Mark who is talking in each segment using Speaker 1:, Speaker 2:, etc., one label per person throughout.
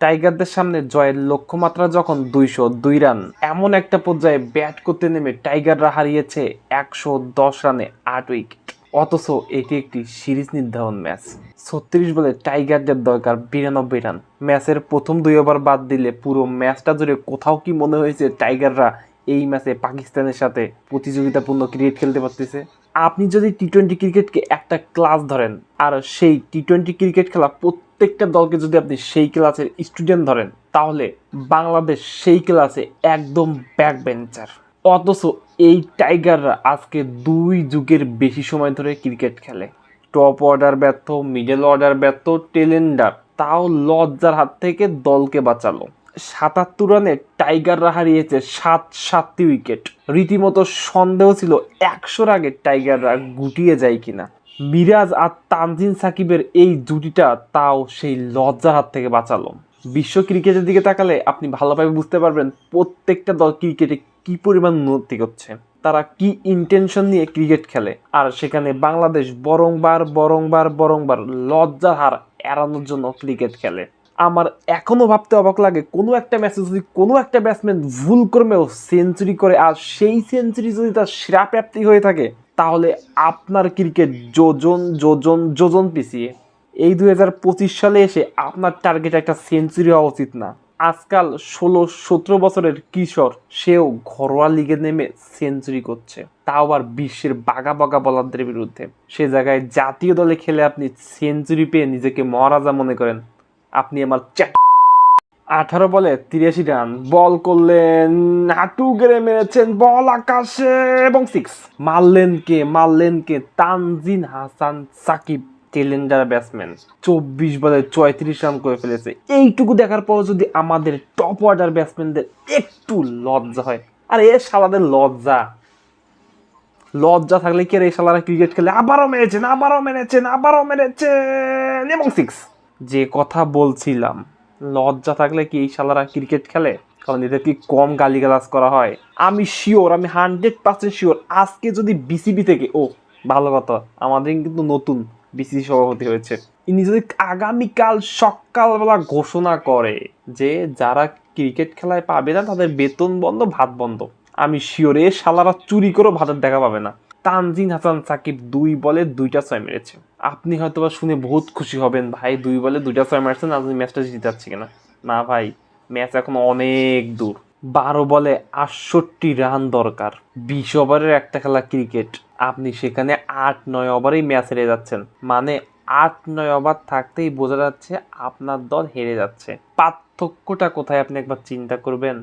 Speaker 1: টাইগারদের সামনে জয়ের লক্ষ্যমাত্রা যখন দুইশো দুই রান, এমন একটা পর্যায়ে ব্যাট করতে নেমে টাইগাররা হারিয়েছে একশো দশ রানে আট উইকেট। অথচ এটি একটি সিরিজ নির্ধারণ ম্যাচ। ছত্রিশ বলে টাইগারদের দরকার বিরানব্বই রান। ম্যাচের প্রথম দুই ওভার বাদ দিলে পুরো ম্যাচটা জুড়ে কোথাও কি মনে হয়েছে টাইগাররা এই ম্যাচে পাকিস্তানের সাথে প্রতিযোগিতাপূর্ণ ক্রিকেট খেলতে পারতেছে? আপনি যদি টি টোয়েন্টি ক্রিকেটকে একটা ক্লাস ধরেন, আর সেই টি টোয়েন্টি ক্রিকেট খেলা প্রত্যেকটা দলকে যদি আপনি সেই ক্লাসের স্টুডেন্ট ধরেন, তাহলে বাংলাদেশ সেই ক্লাসে একদম ব্যাক বেঞ্চার অথচ এই টাইগাররা আজকে দুই যুগের বেশি সময় ধরে ক্রিকেট খেলে। টপ অর্ডার ব্যর্থ মিডল অর্ডার ব্যর্থ টেলেন্ডার তাও লজ্জার হাত থেকে দলকে বাঁচালো। সাতাত্তর রানে টাইগাররা হারিয়েছে সাত সাতটি উইকেট। রীতিমতো সন্দেহ ছিল একশোর আগে টাইগাররা গুটিয়ে যায় কিনা। মিরাজ আর তানজিন সাকিবের এই জুটিটা তাও সেই লজ্জার হাত থেকে বাঁচালো। বিশ্ব ক্রিকেটের দিকে তাকালে আপনি ভালোভাবে বুঝতে পারবেন প্রত্যেকটা দল ক্রিকেটে কি পরিমাণ উন্নতি করছে। তারা কি ইন্টেনশন নিয়ে ক্রিকেট খেলে। আর সেখানে বাংলাদেশ বরংবার বরংবার বরংবার লজ্জার হার এড়ানোর জন্য ক্রিকেট খেলে। আমার এখনও ভাবতে অবাক লাগে, কোনো একটা ম্যাচে যদি কোনো একটা ব্যাটসম্যান ভুল কর্মেও সেঞ্চুরি করে আর সেই সেঞ্চুরি যদি তার সেরা প্রাপ্তি হয়ে থাকে, তাহলে আপনার ক্রিকেট যোজন যোজন যোজন পিছিয়ে। এই দুই হাজার পঁচিশ সালে এসে আপনার টার্গেট একটা সেঞ্চুরি হওয়া উচিত না। আজকাল ষোলো, সতেরো বছরের কিশোর, সেও ঘরোয়া লিগে নেমে সেঞ্চুরি করছে। তাও আবার বিশ্বের বাগা বাগা বলারদের বিরুদ্ধে। সে জায়গায় জাতীয় দলে খেলে আপনি সেঞ্চুরি পেয়ে নিজেকে মহারাজা মনে করেন। আপনি আমার চ্যাট। আঠারো বলে তিরাশি রান। বল করলেন হাঁটু গেড়ে মেরেছেন বল আকাশে এবং সিক্স মারলেন কে? মারলেন কে? তানজিন হাসান সাকিব ব্যাটসম্যান চব্বিশ বলে চৌত্রিশ রান করে ফেলেছে। এইটুকু দেখার পর যদি আমাদের টপ অর্ডার ব্যাটসম্যানদের একটু লজ্জা হয়। আর এ শালাদের লজ্জা। লজ্জা থাকলে কি আর এই ক্রিকেট খেলে? আবারও মেরেছেন আবারও মেরেছেন আবারও মেরেছেন এবং সিক্স যে কথা বলছিলাম, লজ্জা থাকলে কি এই শালারা ক্রিকেট খেলে? কারণ এদের কি কম গালিগালাজ করা হয়? আমি শিওর আমি হান্ড্রেড পার্সেন্ট শিওর আজকে যদি বিসিবি থেকে, ও, ভালো কথা, আমাদের কিন্তু নতুন বিসিবি সভাপতি হয়েছে। ইনি যদি আগামীকাল সকালবেলা ঘোষণা করে যে যারা ক্রিকেট খেলায় পাবে না, তাদের বেতন বন্ধ, ভাত বন্ধ, আমি শিওর এ শালারা চুরি করেও ভাতের দেখা পাবে না। তানজিন হাসান সাকিব দুই বলে দুইটা ছয় মেরেছে। আপনি হয়তো বা শুনে বহুত খুশি হবেন, ভাই, দুই বলে দুইটা ছয় মারছেন আপনি ম্যাচটা জিতে যাচ্ছে কিনা? না, ভাই, ম্যাচ এখন অনেক দূর। বারো বলে আটষট্টি রান দরকার, বিশ ওভারের একটা খেলা ক্রিকেট। আপনি সেখানে আট, নয় ওভারেই ম্যাচ হেরে যাচ্ছেন। মানে আট, নয় ওভার থাকতেই বোঝা যাচ্ছে আপনার দল হেরে যাচ্ছে। পার্থক্যটা কোথায় আপনি একবার চিন্তা করবেন?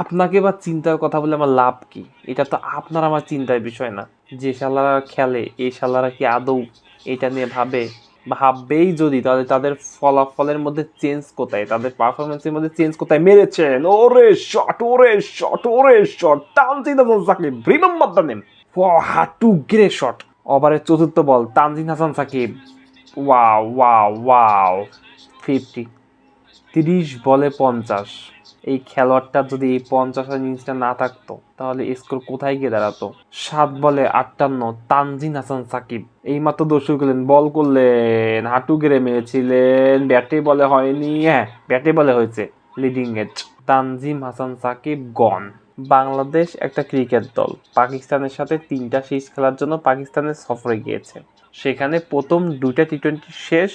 Speaker 1: আপনাকে বা চিন্তার কথা বলে আমার লাভ কি? এটা তো আপনার আমার চিন্তার বিষয় না। যে শালারা খেলে, এই শালারা কি আদৌ এটা নিয়ে ভাবে, ভাববেই যদি তাহলে তাদের ফলাফলের মধ্যে চেঞ্জ কোথায়? তাদের পারফরমেন্সের মধ্যে চেঞ্জ কোথায়? মেরেছেন! ওরে শট ওরে শট ওরে shot Tanzim Hasan Sakib remember the name what a great shot ওভারের চতুর্থ ball Tanzim Hasan Sakib. Wow wow wow fifty তিরিশ বলে পঞ্চাশ। এই খেলোয়াড়টা যদি এই পঞ্চাশ ইনিংসটা না থাকতো, তাহলে স্কোর কোথায় গিয়ে দাঁড়াতো? সাত বলে আটান্ন, তানজিন হাসান সাকিব। এই মাত্র দর্শক করলেন বল করলেন, হাঁটু গেড়ে মেরেছিলেন, ব্যাটে বলে হয়নি হ্যাঁ ব্যাটে বলে হয়েছে leading at Tanzim Hasan Sakib gone Bangladesh একটা ক্রিকেট দল, পাকিস্তানের সাথে তিনটা সিরিজ খেলার জন্য পাকিস্তানের সফরে গিয়েছে। সেখানে প্রথম দুইটা টি টোয়েন্টি শেষ,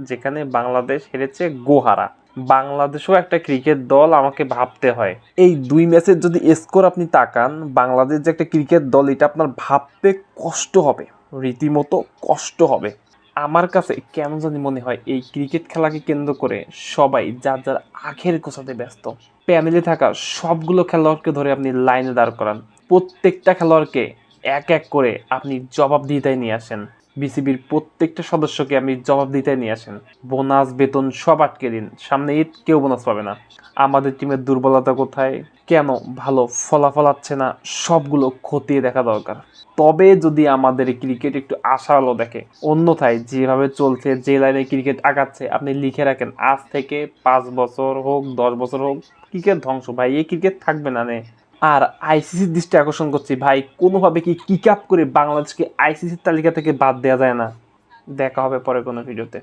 Speaker 1: যেখানে বাংলাদেশ হেরেছে গোহারা। বাংলাদেশও একটা ক্রিকেট দল আমাকে ভাবতে হয়। এই দুই ম্যাচের যদি স্কোর আপনি তাকান, বাংলাদেশ যে একটা ক্রিকেট দল, এটা আপনার ভাবতে কষ্ট হবে, রীতিমতো কষ্ট হবে। আমার কাছে কেন জানি মনে হয়, এই ক্রিকেট খেলাকে কেন্দ্র করে সবাই যার যার আখের গোছাতে ব্যস্ত। প্যানেলে থাকা সবগুলো খেলোয়াড়কে ধরে আপনি লাইনে দাঁড় করান। প্রত্যেকটা খেলোয়াড়কে এক এক করে আপনি জবাবদিহিতায় নিয়ে আসেন। বিসিবির প্রত্যেকটা সদস্যকে আপনি জবাবদিহিতায় নিয়ে আসেন। বোনাস, বেতন সব আটকে দিন। সামনে ঈদ, কেউ বোনাস পাবে না। আমাদের টিমের দুর্বলতা কোথায়? কেন ভালো ফলাফল আসছে না? সবগুলো খতিয়ে দেখা দরকার। তবে যদি আমাদের ক্রিকেট একটু আশা আলো দেখে, অন্যথায় যেভাবে চলছে, যে লাইনে ক্রিকেট আগাচ্ছে, আপনি লিখে রাখেন, আজ থেকে পাঁচ বছর হোক, দশ বছর হোক, ক্রিকেট ধ্বংস। ভাই, এই ক্রিকেট থাকবে না নে। আর আইসিসির দৃষ্টি আকর্ষণ করছি। ভাই, কোনোভাবে কি কিক আপ করে বাংলাদেশকে আইসিসির তালিকা থেকে বাদ দেওয়া যায় না? দেখা হবে পরে কোনো ভিডিওতে।